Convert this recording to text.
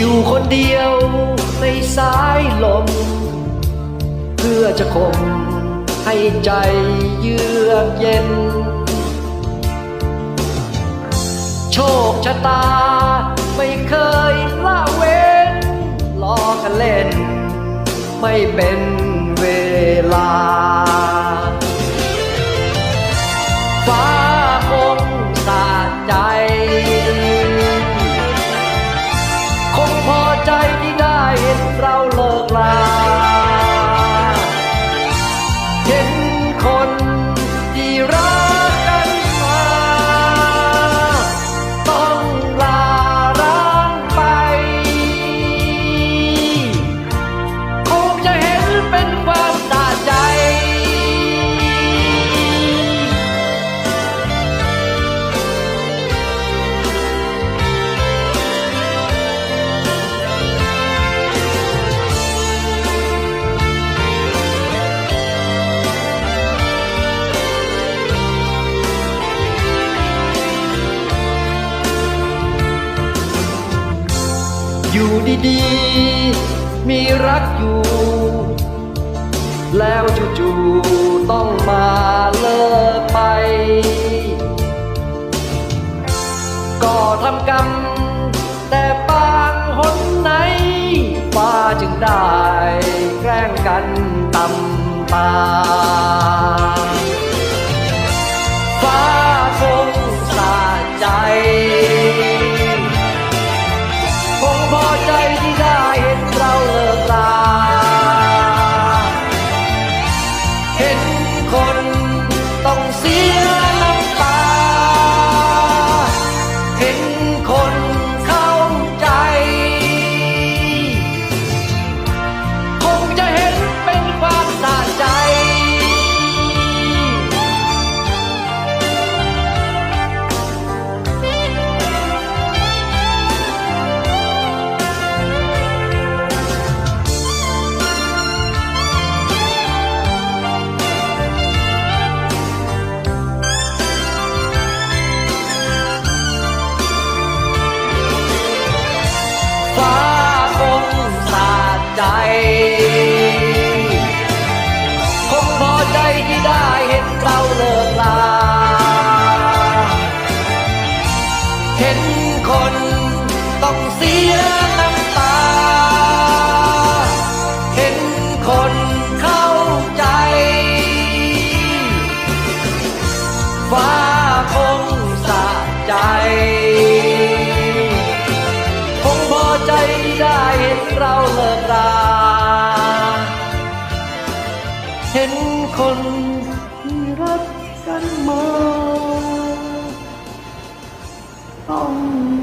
ยู่คนเดียวในสายลม เพื่อจะคมให้ใจเยือกเย็น โชคชะตาไม่เคยละเว้นล้อกันเล่น ไม่เป็นเวลา เราเลิกลา อยู่ดีๆ มีรักอยู่ แล้วจู่ๆต้องมาเลิ คนต้องเสีย คนต้องเสียน้ำตา เห็นคนเข้าใจ ฟ้าคงสะใจ คงพอใจได้เห็นเราเลิกราเห็นคนที่รักกันมา ต้อง